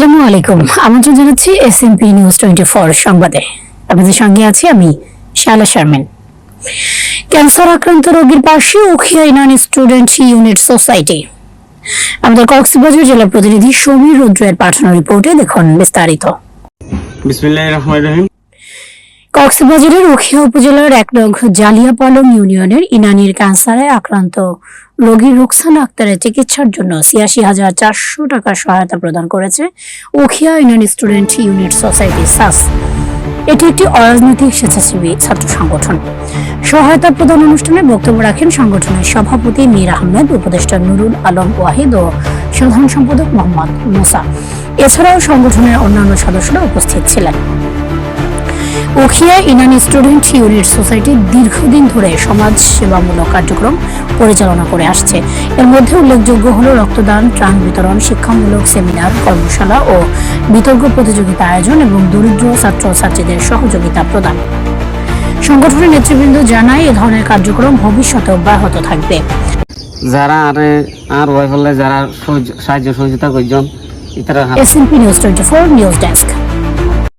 আসসালামু আলাইকুম। আমন্ত্রণ জানাচ্ছি নিউজ টোয়েন্টি ফোর সংবাদে। আপনাদের সঙ্গে আছি আমি শালা শারমিন। ক্যান্সার আক্রান্ত রোগীর পাশে Ukhiya Inani student unit society. আমাদের কক্সবাজার জেলা প্রতিনিধি সমীর রুদ্রের পাঠানো রিপোর্টে দেখুন বিস্তারিত। রহিম। কক্সবাজারের উখিয়া উপজেলার এক নং জালিয়াপালং ইউনিয়নের ইনানির ক্যান্সারে আক্রান্ত রোগী রোকসানা আক্তারের চিকিৎসার জন্য ছিয়াশি হাজার চারশো টাকার সহায়তা প্রদান করেছে Ukhiya Inani student unit society, সাস। এটি একটি অরাজনৈতিক স্বেচ্ছাসেবী ছাত্র সংগঠন। সহায়তা প্রদান অনুষ্ঠানে বক্তব্য রাখেন সংগঠনের সভাপতি মীর আহমেদ, উপদেষ্টা নুরুল আলম ওয়াহিদ ও সাধারণ সম্পাদক মোহাম্মদ মুসা। এছাড়াও সংগঠনের অন্যান্য সদস্যরা উপস্থিত ছিলেন। Ukhiya Inani student unit society দীর্ঘদিন ধরে সমাজ সেবামূলক কার্যক্রম পরিচালনা করে আসছে। এর মধ্যে উল্লেখযোগ্য হল রক্তদান ত্রাণ বিতরণ শিক্ষামূলক সেমিনার কর্মশালা ও বিতর্ক প্রতিযোগিতা আয়োজন এবং দরিদ্র ছাত্র ছাত্রীদের সহযোগিতা প্রদান। সংগঠনের নেতৃবৃন্দ জানায় এ ধরনের কার্যক্রম ভবিষ্যতে অব্যাহত থাকবে। যারা আরে আর ওয়াইফলে যারা সাহায্য সহযোগিতা করছেন ইতারা SNP news twenty four news desk